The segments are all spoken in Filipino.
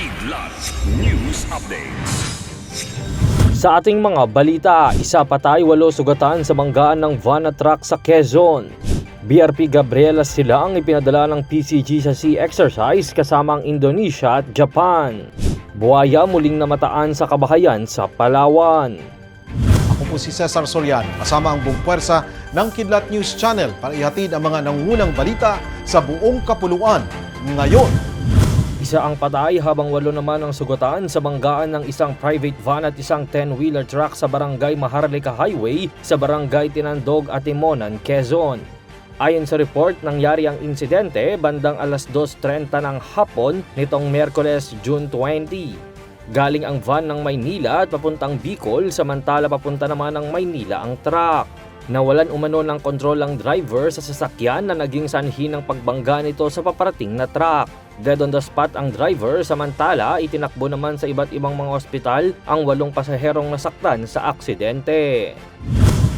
Kidlat News Updates. Sa ating mga balita, isa patay walo sugatan sa banggaan ng van at truck sa Quezon. BRP Gabriela sila ang ipinadala ng PCG sa sea exercise kasama ang Indonesia at Japan. Buhaya muling namataan sa kabahayan sa Palawan. Ako po si Cesar Soriano, kasama ang buong puwersa ng Kidlat News Channel para ihatid ang mga nangungunang balita sa buong kapuluan ngayon. Isa ang patay habang walo naman ang sugatan sa banggaan ng isang private van at isang 10-wheeler truck sa barangay Maharlika Highway sa barangay Tinandog at Timonan, Quezon. Ayon sa report, nangyari ang insidente bandang alas 2.30 ng hapon nitong Merkoles, June 20. Galing ang van ng Maynila at papuntang Bicol samantala papunta naman ng Maynila ang truck. Nawalan umano ng kontrol ang driver sa sasakyan na naging sanhi ng pagbangga nito sa paparating na truck. Dead on the spot ang driver samantala itinakbo naman sa iba't ibang mga ospital ang walong pasaherong nasaktan sa aksidente.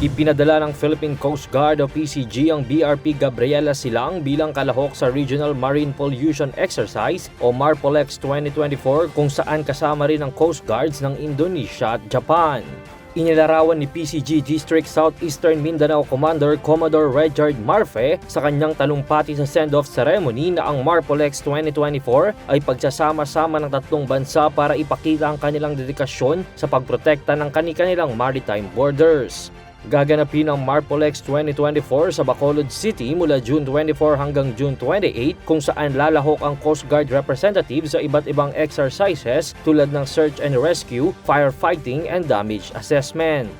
Ipinadala ng Philippine Coast Guard o PCG ang BRP Gabriela Silang bilang kalahok sa Regional Marine Pollution Exercise o MARPOLEX 2024 kung saan kasama rin ang Coast Guards ng Indonesia at Japan. Inilarawan ni PCG District Southeastern Mindanao Commander Commodore Richard Marfe sa kanyang talumpati sa send-off ceremony na ang MARPOLEX 2024 ay pagsasama-sama ng tatlong bansa para ipakita ang kanilang dedikasyon sa pagprotekta ng kani-kanilang maritime borders. Gaganapin ang Marpolex 2024 sa Bacolod City mula June 24 hanggang June 28 kung saan lalahok ang Coast Guard representatives sa iba't ibang exercises tulad ng search and rescue, firefighting, and damage assessment.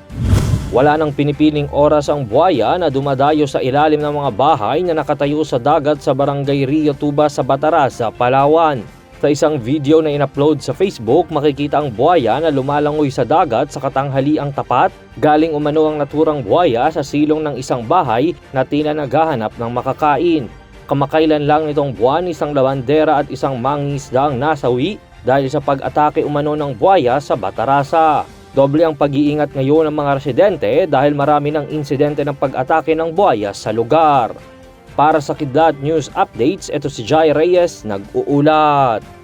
Wala nang pinipiling oras ang buhaya na dumadayo sa ilalim ng mga bahay na nakatayo sa dagat sa barangay Rio Tuba sa Batarasa, Palawan. Sa isang video na inupload sa Facebook, makikita ang buhaya na lumalangoy sa dagat sa katanghaliang tapat. Galing umano ang naturang buhaya sa silong ng isang bahay na tila naghahanap ng makakain. Kamakailan lang nitong buwan, isang lawandera at isang mangisda ang nasawi dahil sa pag-atake umano ng buhaya sa Batarasa. Doble ang pag-iingat ngayon ng mga residente dahil marami ng insidente ng pag-atake ng buhaya sa lugar. Para sa Kidlat News Updates, ito si Jai Reyes, nag-uulat.